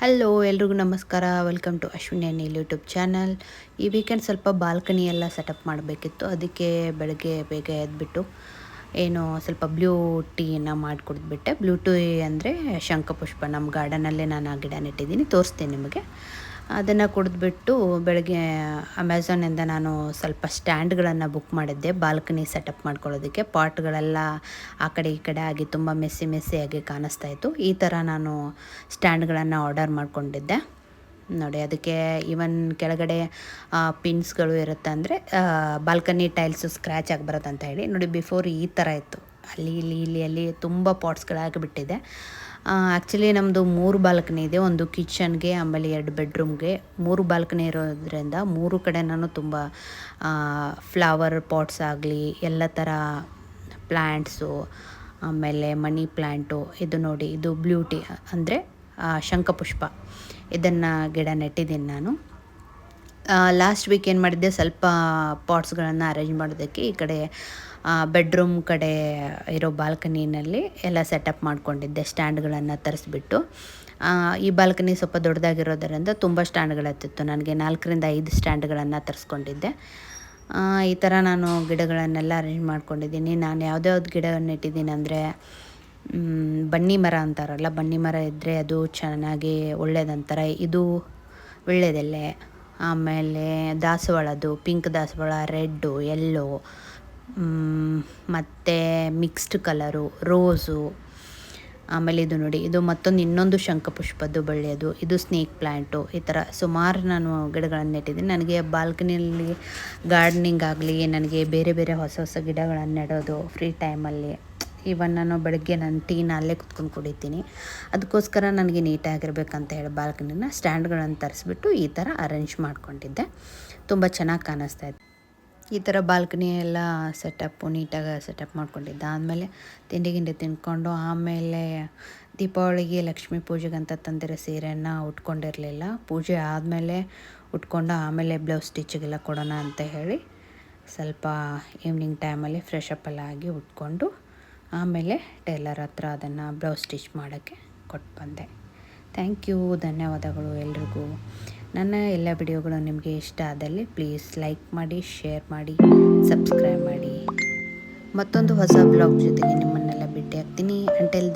Hello ಎಲ್ರಿಗೂ ನಮಸ್ಕಾರ. Welcome to Ashwini Anil YouTube channel ಈ ವೀಕೆಂಡ್ ಸ್ವಲ್ಪ ಬಾಲ್ಕನಿ ಎಲ್ಲ ಸೆಟಪ್ ಮಾಡಬೇಕಿತ್ತು. ಅದಕ್ಕೆ ಬೆಳಗ್ಗೆ ಬೇಗ ಎದ್ಬಿಟ್ಟು ಏನು ಸ್ವಲ್ಪ ಬ್ಲೂ ಟೀನ ಮಾಡಿಕೊಡ್ಬಿಟ್ಟೆ. ಬ್ಲೂ ಟೀ ಅಂದರೆ ಶಂಖಪುಷ್ಪ. ನಮ್ಮ ಗಾರ್ಡನಲ್ಲೇ ನಾನು ಆ ಗಿಡ ನೆಟ್ಟಿದ್ದೀನಿ. ತೋರಿಸ್ತೀನಿ ನಿಮಗೆ. ಅದನ್ನು ಕುಡಿದ್ಬಿಟ್ಟು ಬೆಳಗ್ಗೆ ಅಮೆಝಾನಿಂದ ನಾನು ಸ್ವಲ್ಪ ಸ್ಟ್ಯಾಂಡ್ಗಳನ್ನು ಬುಕ್ ಮಾಡಿದ್ದೆ. ಬಾಲ್ಕನಿ ಸೆಟಪ್ ಮಾಡ್ಕೊಳ್ಳೋದಕ್ಕೆ. ಪಾಟ್ಗಳೆಲ್ಲ ಆ ಕಡೆ ಈ ಕಡೆ ಆಗಿ ತುಂಬ ಮೆಸ್ಸಿ ಮೆಸ್ಸಿಯಾಗಿ ಕಾಣಿಸ್ತಾ ಇತ್ತು. ಈ ಥರ ನಾನು ಸ್ಟ್ಯಾಂಡ್ಗಳನ್ನು ಆರ್ಡರ್ ಮಾಡಿಕೊಂಡಿದ್ದೆ. ನೋಡಿ, ಅದಕ್ಕೆ ಈವನ್ ಕೆಳಗಡೆ ಪಿನ್ಸ್ಗಳು ಇರುತ್ತೆ ಅಂದರೆ ಬಾಲ್ಕನಿ ಟೈಲ್ಸು ಸ್ಕ್ರ್ಯಾಚ್ ಆಗಿ ಬರುತ್ತೆ ಅಂತ ಹೇಳಿ. ನೋಡಿ ಬಿಫೋರ್ ಈ ಥರ ಇತ್ತು. ಅಲ್ಲಿ, ಇಲ್ಲಿ ಇಲ್ಲಿ, ಅಲ್ಲಿ ತುಂಬ ಪಾಟ್ಸ್ಗಳಾಗಿಬಿಟ್ಟಿದೆ ಆ್ಯಕ್ಚುಲಿ ನಮ್ಮದು ಮೂರು ಬಾಲ್ಕನಿ ಇದೆ. ಒಂದು ಕಿಚನ್ಗೆ ಆಮೇಲೆ ಎರಡು ಬೆಡ್ರೂಮ್ಗೆ ಮೂರು ಬಾಲ್ಕನಿ ಇರೋದ್ರಿಂದ ಮೂರು ಕಡೆ ನಾನು ತುಂಬ ಫ್ಲವರ್ ಪಾಟ್ಸ್ ಆಗಲಿ, ಎಲ್ಲ ಥರ ಪ್ಲ್ಯಾಂಟ್ಸು ಆಮೇಲೆ ಮನಿ ಪ್ಲ್ಯಾಂಟು ಇದು ನೋಡಿ, ಇದು ಬ್ಲೂಟಿ ಅಂದರೆ ಶಂಖಪುಷ್ಪ. ಇದನ್ನು ಗಿಡ ನೆಟ್ಟಿದ್ದೀನಿ ನಾನು. ಲಾಸ್ಟ್ ವೀಕ್ ಏನು ಮಾಡಿದ್ದೆ, ಸ್ವಲ್ಪ ಪಾಟ್ಸ್ಗಳನ್ನು ಅರೇಂಜ್ ಮಾಡೋದಕ್ಕೆ ಈ ಕಡೆ ಬೆಡ್ರೂಮ್ ಕಡೆ ಇರೋ ಬಾಲ್ಕನಿನಲ್ಲಿ ಎಲ್ಲ ಸೆಟಪ್ ಮಾಡಿಕೊಂಡಿದ್ದೆ ಸ್ಟ್ಯಾಂಡ್ಗಳನ್ನು ತರಿಸ್ಬಿಟ್ಟು. ಈ ಬಾಲ್ಕನಿ ಸ್ವಲ್ಪ ದೊಡ್ಡದಾಗಿರೋದರಿಂದ ತುಂಬ ಸ್ಟ್ಯಾಂಡ್ಗಳತ್ತಿತ್ತು ನನಗೆ ನಾಲ್ಕರಿಂದ ಐದು ಸ್ಟ್ಯಾಂಡ್ಗಳನ್ನು ತರಿಸ್ಕೊಂಡಿದ್ದೆ. ಈ ಥರ ನಾನು ಗಿಡಗಳನ್ನೆಲ್ಲ ಅರೇಂಜ್ ಮಾಡ್ಕೊಂಡಿದ್ದೀನಿ. ನಾನು ಯಾವುದ್ಯಾವ್ದು ಗಿಡ ನೆಟ್ಟಿದ್ದೀನಿ ಅಂದರೆ ಬನ್ನಿ ಮರ ಅಂತಾರಲ್ಲ, ಬನ್ನಿ ಮರ ಇದ್ದರೆ ಅದು ಚೆನ್ನಾಗಿ ಒಳ್ಳೇದಂತಾರೆ. ಇದು ಒಳ್ಳೆಯದೆಲೆ ಆಮೇಲೆ ದಾಸವಾಳದ್ದು ಪಿಂಕ್ ದಾಸವಾಳ ರೆಡ್ಡು ಎಲ್ಲೋ ಮತ್ತು ಮಿಕ್ಸ್ಡ್ ಕಲರು ರೋಸು ಆಮೇಲೆ ಇದು ನೋಡಿ, ಇದು ಮತ್ತೊಂದು ಇನ್ನೊಂದು ಶಂಖಪುಷ್ಪದ್ದು ಬಳ್ಳಿಯದು. ಇದು ಸ್ನೇಕ್ ಪ್ಲ್ಯಾಂಟು ಈ ಥರ ಸುಮಾರು ನಾನು ಗಿಡಗಳನ್ನು ನೆಟ್ಟಿದ್ದೀನಿ. ನನಗೆ ಬಾಲ್ಕನಿಯಲ್ಲಿ ಗಾರ್ಡನಿಂಗ್ ಆಗಲಿ, ನನಗೆ ಬೇರೆ ಬೇರೆ ಹೊಸ ಹೊಸ ಗಿಡಗಳನ್ನು ನೆಡೋದು ಫ್ರೀ ಟೈಮಲ್ಲಿ ಇವನ್ ನಾನು ಬೆಳಗ್ಗೆ ನಾನು ಟೀನ ಅಲ್ಲೇ ಕುತ್ಕೊಂಡು ಕುಡಿತೀನಿ. ಅದಕ್ಕೋಸ್ಕರ ನನಗೆ ನೀಟಾಗಿರ್ಬೇಕಂತ ಹೇಳಿ ಬಾಲ್ಕನಿನ ಸ್ಟ್ಯಾಂಡ್ಗಳನ್ನು ತರಿಸ್ಬಿಟ್ಟು ಈ ಥರ ಅರೇಂಜ್ ಮಾಡ್ಕೊಂಡಿದ್ದೆ. ತುಂಬ ಚೆನ್ನಾಗಿ ಕಾಣಿಸ್ತಾ ಇತ್ತು. ಈ ಥರ ಬಾಲ್ಕನಿ ಎಲ್ಲ ಸೆಟಪ್ಪು, ನೀಟಾಗಿ ಸೆಟಪ್ ಮಾಡ್ಕೊಂಡಿದ್ದೆ. ಆದಮೇಲೆ ತಿಂಡಿ ಗಿಂಡಿ ತಿಂದ್ಕೊಂಡು ಆಮೇಲೆ ದೀಪಾವಳಿಗೆ ಲಕ್ಷ್ಮೀ ಪೂಜೆಗಂತ ತಂದಿರೋ ಸೀರೆಯನ್ನು ಉಟ್ಕೊಂಡಿರಲಿಲ್ಲ. ಪೂಜೆ ಆದಮೇಲೆ ಉಟ್ಕೊಂಡು ಆಮೇಲೆ ಬ್ಲೌಸ್ ಸ್ಟಿಚ್ಗೆಲ್ಲ ಕೊಡೋಣ ಅಂತ ಹೇಳಿ ಸ್ವಲ್ಪ ಈವ್ನಿಂಗ್ ಟೈಮಲ್ಲಿ ಫ್ರೆಶ್ ಅಪ್ ಎಲ್ಲ ಆಗಿ ಉಟ್ಕೊಂಡು ಆಮೇಲೆ ಟೈಲರ್ ಹತ್ರ ಅದನ್ನು ಬ್ಲೌಸ್ ಸ್ಟಿಚ್ ಮಾಡೋಕ್ಕೆ ಕೊಟ್ಟು ಬಂದೆ. ಥ್ಯಾಂಕ್ ಯು, ಧನ್ಯವಾದಗಳು ಎಲ್ರಿಗೂ. ನನ್ನ ಎಲ್ಲ ವಿಡಿಯೋಗಳು ನಿಮಗೆ ಇಷ್ಟ ಆದಲ್ಲಿ ಪ್ಲೀಸ್ ಲೈಕ್ ಮಾಡಿ, ಶೇರ್ ಮಾಡಿ, ಸಬ್ಸ್ಕ್ರೈಬ್ ಮಾಡಿ. ಮತ್ತೊಂದು ಹೊಸ ಬ್ಲಾಗ್ ಜೊತೆಗೆ ನಿಮ್ಮನ್ನೆಲ್ಲ ಭೇಟಿ ಆಗ್ತೀನಿ ಅಂಟೆಲ್